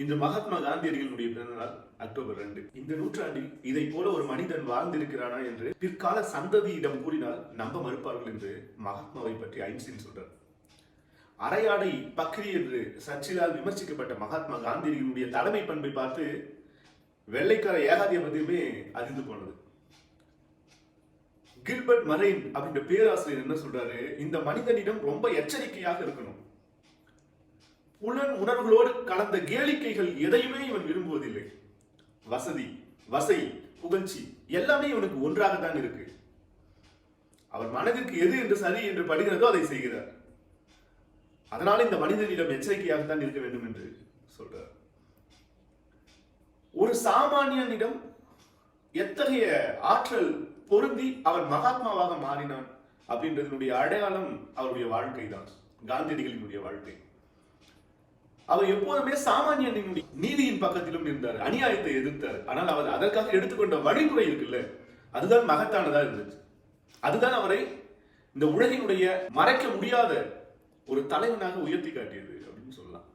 இன்று மகாத்மா காந்தியடிகளுடைய பிறந்தநாள் அக்டோபர் ரெண்டு. இந்த நூற்றாண்டில் இதை போல ஒரு மனிதன் வாழ்ந்திருக்கிறானா என்று பிற்கால சந்ததியிடம் கூறினால் நம்ப மறுப்பார்கள் என்று மகாத்மாவை பற்றி ஐன்ஸ்டீன் சொல்றார். அரையாடை பக்ரி என்று சர்ச்சிலால் விமர்சிக்கப்பட்ட மகாத்மா காந்தியடிகளுடைய தலைமை பண்பை பார்த்து வெள்ளைக்கார ஏகாதிபத்தியமே அறிந்து போனது. கில்பர்ட் மரைன் அப்படின்ற பேராசிரியர் என்ன சொல்றாரு? இந்த மனிதனிடம் ரொம்ப எச்சரிக்கையாக இருக்கணும். புலன் உணர்வுகளோடு கலந்த கேளிக்கைகள் எதையுமே இவன் விரும்புவதில்லை. வசதி வசை புகழ்ச்சி எல்லாமே இவனுக்கு ஒன்றாகத்தான் இருக்கு. அவர் மனதிற்கு எது என்று சரி என்று படுகிறதோ அதை செய்கிறார். அதனால இந்த மனிதனிடம் எச்சரிக்கையாகத்தான் இருக்க வேண்டும் என்று சொல்றார். ஒரு சாமானியனிடம் எத்தகைய ஆற்றல் பொருந்தி அவர் மகாத்மாவாக மாறினான் அப்படின்றதனுடைய அடையாளம் அவருடைய வாழ்க்கை தான் காந்தியடிகளினுடைய வாழ்க்கை. அவர் எப்போதுமே சாமானியனினுடைய நீதியின் பக்கத்திலும் இருந்தார் அநியாயத்தை எதிர்த்தார். ஆனால் அவர் அதற்காக எடுத்துக்கொண்ட வழிமுறை இருக்குல்ல அதுதான் மகத்தானதா இருந்துச்சு. அதுதான் அவரை இந்த உலகினுடைய மறைக்க முடியாத ஒரு தலைவனாக உயர்த்தி காட்டியது அப்படின்னு சொல்லலாம்.